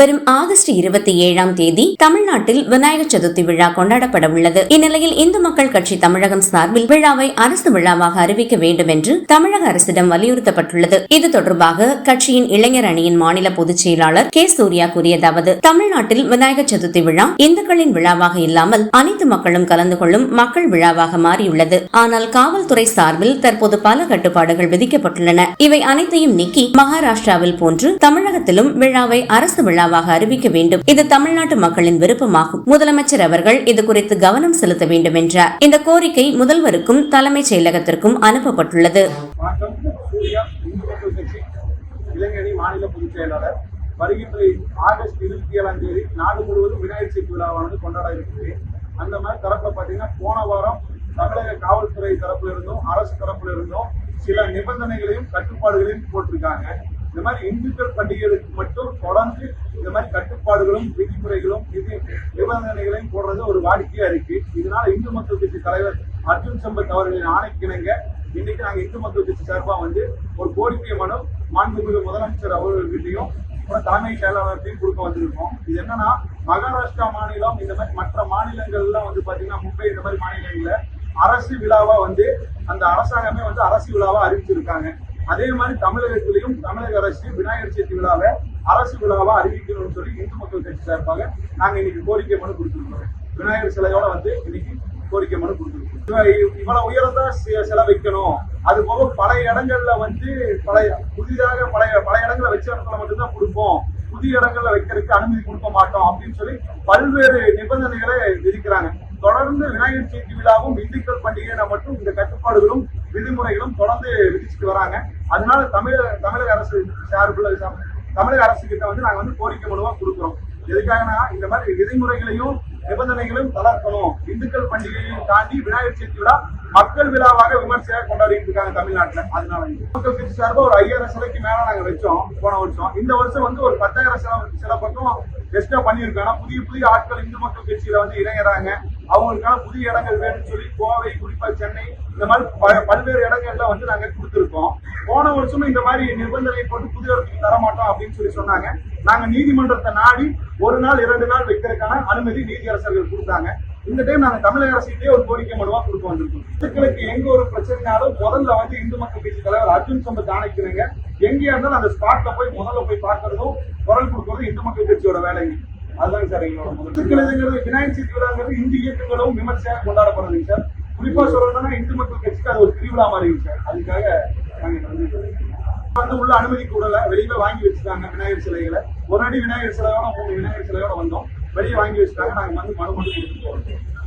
வரும் ஆகஸ்ட் இருபத்தி ஏழாம் தேதி தமிழ்நாட்டில் விநாயகர் சதுர்த்தி விழா கொண்டாடப்பட உள்ளது. இந்நிலையில் இந்து மக்கள் கட்சி தமிழகம் சார்பில் விழாவை அரசு விழாவாக அறிவிக்க வேண்டும் என்று தமிழக அரசிடம் வலியுறுத்தப்பட்டுள்ளது. இது தொடர்பாக கட்சியின் இளைஞர் அணியின் மாநில பொதுச் செயலாளர் கே. சூர்யா கூறியதாவது தமிழ்நாட்டில் விநாயகர் சதுர்த்தி விழா இந்துக்களின் விழாவாக இல்லாமல் அனைத்து மக்களும் கலந்து கொள்ளும் மக்கள் விழாவாக மாறியுள்ளது. ஆனால் காவல்துறை சார்பில் தற்போது பல கட்டுப்பாடுகள் விதிக்கப்பட்டுள்ளன. இவை அனைத்தையும் நீக்கி மகாராஷ்டிராவில் போன்று தமிழகத்திலும் விழாவை அரசு விழா விழாவாக அறிவிக்க வேண்டும். இது தமிழ்நாட்டு மக்களின் விருப்பமாகும். முதலமைச்சர் அவர்கள் இது குறித்து கவனம் செலுத்த வேண்டும் என்றார். இந்த கோரிக்கை முதல்வருக்கும் தலைமைச் செயலகத்திற்கும் அனுப்பப்பட்டுள்ளது. மாநில வருகின்ற ஆகஸ்ட் இருபத்தி ஏழாம் தேதி நாடு முழுவதும் விநாயகர் சதுர்த்தி விழாவானது கொண்டாட இருக்குது அந்த மாதிரி தரப்புல பாத்தீங்கன்னா போன வாரம் தமிழக காவல்துறை தரப்புல இருந்தும் அரசு தரப்புல இருந்தும் சில நிபந்தனைகளையும் கட்டுப்பாடுகளையும் போட்டிருக்காங்க. இந்த மாதிரி இந்துக்கள் பண்டிகைகளுக்கு மட்டும் தொடர்ந்து கட்டுப்பாடுகளும் விதிமுறைகளும் விதி நிபந்தனைகளையும் போடுறது ஒரு வாடிக்கையா இருக்கு. இதனால இந்து மக்கள் கட்சி தலைவர் அர்ஜுன் சம்பத் அவர்களின் ஆணைக்கிணங்க இன்னைக்கு நாங்க இந்து மக்கள் கட்சி சார்பா வந்து ஒரு கோரிக்கை மனு மாண்புமிகு முதலமைச்சர் அவர்கள்கிட்டையும் அப்புறம் தலைமை செயலாளர்கிட்டையும் கொடுக்க வந்திருக்கோம். இது என்னன்னா மகாராஷ்டிரா மாநிலம் இந்த மாதிரி மற்ற மாநிலங்கள்லாம் வந்து பாத்தீங்கன்னா மும்பை இந்த மாதிரி மாநிலங்கள்ல அரசு விழாவா வந்து அந்த அரசாங்கமே வந்து அரசு விழாவா அறிவிச்சிருக்காங்க. அதே மாதிரி தமிழகத்திலையும் தமிழக அரசு விநாயகர் சதுர்த்தி விழாவை அரசு விழாவா அறிவிக்கணும்னு சொல்லி இந்து மக்கள் கட்சி சார்பாக நாங்க இன்னைக்கு கோரிக்கை மனு கொடுத்துருக்கோம் விநாயகர் சிலையோட வந்து இன்னைக்கு கோரிக்கை மனு கொடுத்துருக்கோம் இவ்வளவு உயரத்தா செ- வைக்கணும். அது போக பழைய இடங்கள்ல வந்து பழைய புதிதாக பழைய பழைய இடங்களை வச்ச இடத்துல மட்டும்தான் கொடுப்போம். புதிய இடங்கள்ல வைக்கிறதுக்கு அனுமதி கொடுக்க மாட்டோம் அப்படின்னு சொல்லி பல்வேறு நிபந்தனைகளை விதிக்கிறாங்க. தொடர்ந்து விநாயகர் சதுர்த்தி விழாவும் இந்துக்கள் பண்டிகையில மட்டும் இந்த கட்டுப்பாடுகளும் விதிமுறைகளும் தொடர்ந்து விதிச்சுட்டு வராங்க. அதனால தமிழக தமிழக அரசு சார்பில் தமிழக அரசு கிட்ட வந்து நாங்க வந்து கோரிக்கை மனுவா கொடுக்குறோம். எதுக்காகனா இந்த மாதிரி விதிமுறைகளையும் நிபந்தனைகளும் தளர்த்தணும். இந்துக்கள் பண்டிகையையும் தாண்டி விநாயகர் சதுர்த்தி விழா மக்கள் விழாவாக விமர்சையாக கொண்டாடிட்டு இருக்காங்க தமிழ்நாட்டுல. அதனால இந்து மக்கள் கட்சி ஒரு ஐயாயிரம் சிலைக்கு மேல நாங்க வச்சோம் போன வருஷம். இந்த வருஷம் வந்து ஒரு பத்தாயிரம் சில சில பக்கம் எக்ஸ்ட்ரா பண்ணியிருக்கோம். ஆனா புதிய புதிய ஆட்கள் இந்து மக்கள் கட்சியில வந்து இணையறாங்க. அவங்களுக்கான புதிய இடங்கள் வேணும்னு சொல்லி கோவை குறிப்பா சென்னை இந்த மாதிரி ப- பல்வேறு இடங்கள்ல வந்து நாங்க கொடுத்துருக்கோம். போன வருஷமும் இந்த மாதிரி நிபந்தனை போட்டு புது இடத்துக்கு தர மாட்டோம் அப்படின்னு சொல்லி சொன்னாங்க. நாங்க நீதிமன்றத்தை நாடி ஒரு நாள் இரண்டு நாள் வைக்கிறதுக்கான அனுமதி நீதியரசர்கள் கொடுத்தாங்க. இந்த டைம் நாங்க தமிழக அரசுகிட்டே ஒரு கோரிக்கை மனுவா கொடுக்க வந்திருக்கோம். இந்துக்களுக்கு எங்க ஒரு பிரச்சனைனாலும் முதல்ல வந்து இந்து மக்கள் கட்சி தலைவர் அர்ஜுன் சம்பத் ஆணைக்கிறங்க. எங்கேயா இருந்தாலும் அந்த ஸ்பாட்ல போய் முதல்ல போய் பார்க்கறதும் குரல் கொடுக்கறதும் இந்து மக்கள் கட்சியோட வேலைங்க. அதுதாங்க சார் எங்களோட முதல் இந்துக்களுங்கிறது விநாயகர் சதுர்த்தி விழாங்கிறது இந்து இயக்கங்களும் விமர்சையாக கொண்டாடப்படுறதுங்க சார். குறிப்பா சொல்லணும்னா இந்து மக்கள் கட்சிக்கு அது ஒரு திருவிழா மாதிரி இருக்கு. அதுக்காக நாங்க வந்து உள்ள அனுமதி கூடல வெளியில வாங்கி வச்சுட்டாங்க விநாயகர் சிலைகளை. ஒரு அடி விநாயகர் சிலையோட மூணு விநாயகர் சிலையோட வந்தோம். வெளியே வாங்கி வச்சுட்டாங்க. நாங்க வந்து மனு மட்டும் கொடுத்துட்டு